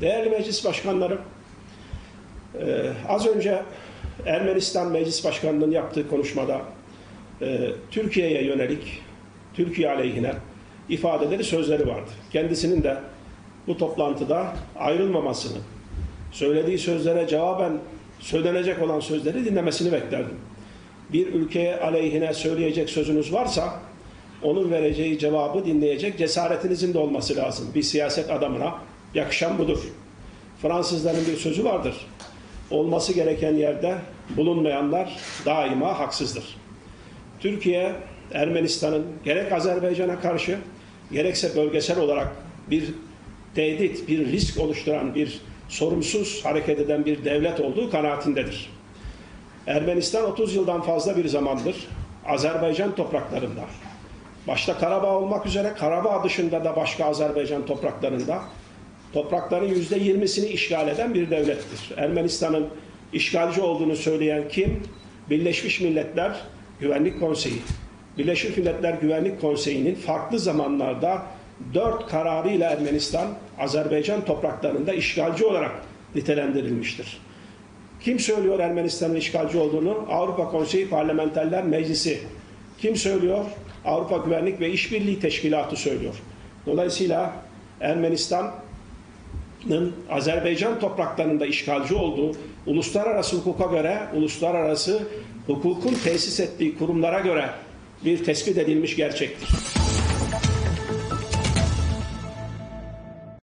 Değerli meclis başkanlarım, e, az önce Ermenistan Meclis Başkanı'nın yaptığı konuşmada e, Türkiye'ye yönelik, Türkiye aleyhine ifadeleri, sözleri vardı. Kendisinin de bu toplantıda ayrılmamasını, söylediği sözlere cevaben söylenecek olan sözleri dinlemesini beklerdim. Bir ülkeye aleyhine söyleyecek sözünüz varsa onun vereceği cevabı dinleyecek cesaretinizin de olması lazım. Bir siyaset adamına yakışan budur. Fransızların bir sözü vardır. Olması gereken yerde bulunmayanlar daima haksızdır. Türkiye, Ermenistan'ın gerek Azerbaycan'a karşı gerekse bölgesel olarak bir tehdit, bir risk oluşturan, bir sorumsuz hareket eden bir devlet olduğu kanaatindedir. Ermenistan 30 yıldan fazla bir zamandır Azerbaycan topraklarında, başta Karabağ olmak üzere Karabağ dışında da başka Azerbaycan topraklarında toprakların %20'sini işgal eden bir devlettir. Ermenistan'ın işgalci olduğunu söyleyen kim? Birleşmiş Milletler Güvenlik Konseyi. Birleşmiş Milletler Güvenlik Konseyi'nin farklı zamanlarda dört kararıyla Ermenistan, Azerbaycan topraklarında işgalci olarak nitelendirilmiştir. Kim söylüyor Ermenistan'ın işgalci olduğunu? Avrupa Konseyi Parlamenterler Meclisi. Kim söylüyor? Avrupa Güvenlik ve İşbirliği Teşkilatı söylüyor. Dolayısıyla Ermenistan'ın Azerbaycan topraklarında işgalci olduğu uluslararası hukuka göre, uluslararası hukukun tesis ettiği kurumlara göre bir tespit edilmiş gerçektir.